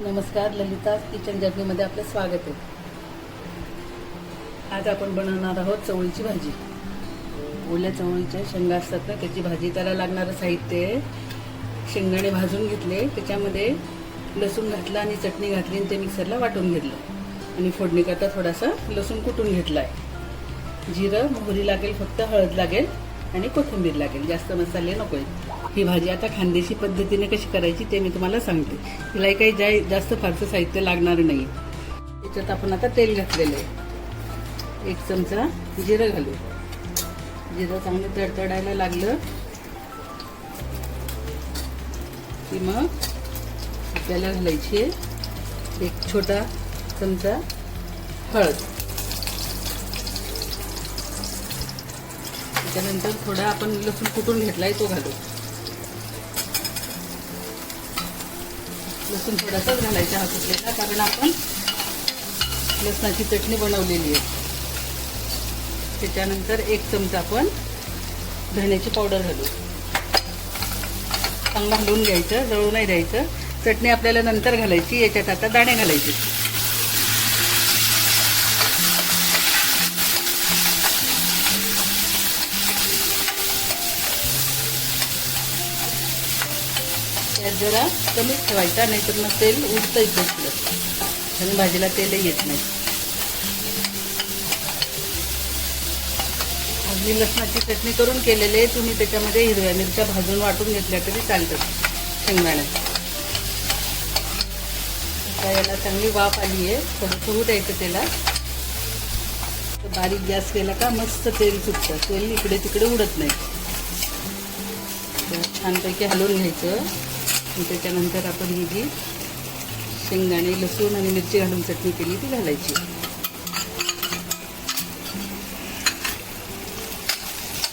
नमस्कार ललिता किचन जर्नीमध्ये आपलं स्वागत आहे. आज आपण बनवणार आहोत चवळीची भाजी. ओल्या चवळीच्या शेंगा असतात ना त्याची भाजी त्याला लागणारं साहित्य आहे. शेंगदाणे भाजून घेतले त्याच्यामध्ये लसूण घातला आणि चटणी घातली आणि ते मिक्सरला वाटून घेतलं. आणि फोडणी करता थोडासा लसूण कुटून घेतला आहे जिरं मोहरी लागेल फक्त हळद लागेल. आणि कोथिंबीर लागेल. जास्त मसाले नको आहेत ही भाजी आता खानदेशी पद्धतीने कशी करायची ते मी तुम्हाला सांगते. तिलाही काही जाय जास्त फारसं साहित्य लागणार नाही त्याच्यात आपण आता तेल घातलेलं आहे. एक चमचा जिरं घालू. जिरं चांगलं तडतडायला लागलं. की मग आपल्याला घालायची आहे एक छोटा चमचा हळद. त्याच्यानंतर थोडा आपण लसूण कुटून घेतलाय तो घालू. लसूण थोडासाच घालायचा हा कुठलेला कारण आपण लसणाची चटणी बनवलेली आहे. त्याच्यानंतर एक चमचा आपण धण्याची पावडर घालू. चांगला हलवून घ्यायचं जळू नाही द्यायचं. चटणी आपल्याला नंतर घालायची याच्यात आता दाणे घालायचे. त्यात जरा कमीच ठेवायचा नाहीतर मग तेल उडतं इथं आणि भाजीला तेलही येत नाही. मी लसणाची चटणी करून केलेली आहे. तुम्ही त्याच्यामध्ये हिरव्या मिरच्या भाजून वाटून घेतल्या तरी चालतात शेंगदाण्यात आता याला चांगली वाफ आली आहे. थोडं सुरू द्यायचं त्याला. बारीक गॅस केला का मस्त तेल सुटतं. तेल इकडे तिकडे उडत नाही. छानपैकी हलवून घ्यायचं. त्याच्यानंतर आपण ही जी शेंगदाणे लसूण आणि मिरची घालून चटणी केली ती घालायची.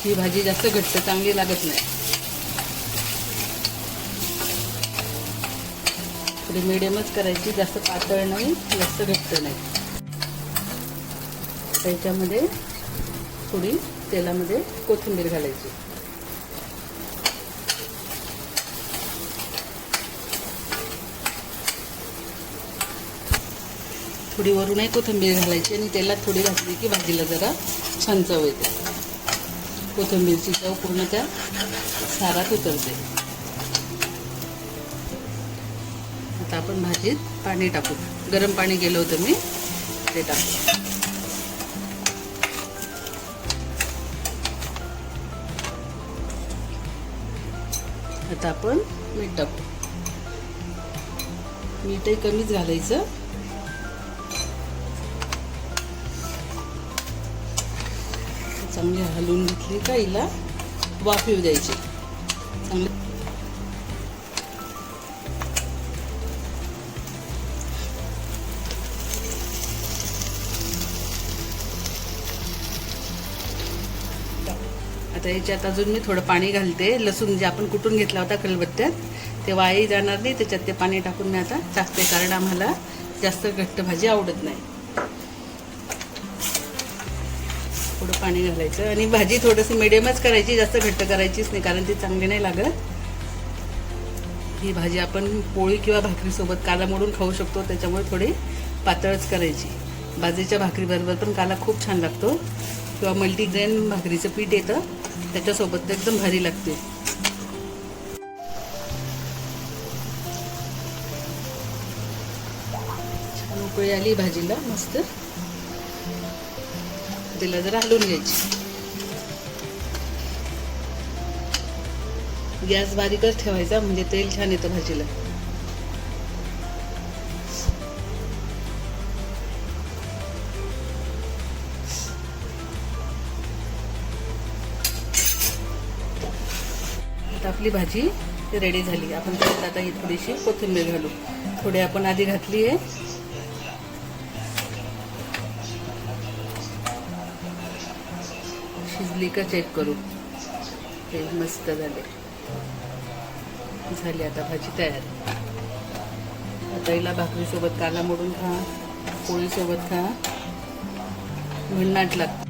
ही भाजी जास्त घट्ट चांगली लागत नाही. थोडी मिडियमच करायची जास्त पातळ नाही जास्त घट्ट नाही. त्याच्यामध्ये थोडी तेलामध्ये कोथिंबीर घालायची. थोडी वरूनही कोथिंबीर घालायची आणि तेलात थोडी घातली की भाजीला जरा छान चव येते कोथिंबीरची चव पूर्ण त्या सारात उतरते. आता आपण भाजीत पाणी टाकू. गरम पाणी गेलं होतं मी ते टाकू. आता आपण मीठ टाकू. मीठही कमीच घालायचं. चांगली हलवून घेतली का हिला? वाफ येऊ द्यायची. चांगली. आता याच्यात अजून मी थोडं पाणी घालते. लसूण जे आपण कुटून घेतला होता कलबत्त्यात ते वाई जाणार नाही. त्याच्यात ते पाणी टाकून मी आता टाकते. कारण आम्हाला जास्त घट्ट भाजी आवडत नाही. थोडं पाणी घालायचं आणि भाजी थोडंसं मिडियमच करायची जास्त घट्ट करायचीच नाही कारण ती चांगली नाही लागत. ही भाजी आपण पोळी किंवा भाकरीसोबत काला मोडून खाऊ शकतो त्याच्यामुळे थोडी पातळच करायची. बाजरीच्या भाकरीबरोबर पण काला खूप छान लागतो. किंवा मल्टीग्रेन भाकरीचं पीठ येतं त्याच्यासोबत तर एकदम भारी लागते. छान उकळी आली भाजीला मस्त. तिला जरा हलवून घ्यायची. गॅस बारीकच ठेवायचा म्हणजे तेल छान येतं भाजीला. आपली भाजी रेडी झाली. आपण त्यात आता ही थोडीशी कोथिंबीर घालू. थोडी आपण आधी घातली आहे. शिजली का चेक करू. ते मस्त झाले. झाली आता भाजी तयार. आता हिला भाकरीसोबत काला मोडून खा पोळीसोबत खा. भन्नाट लागतं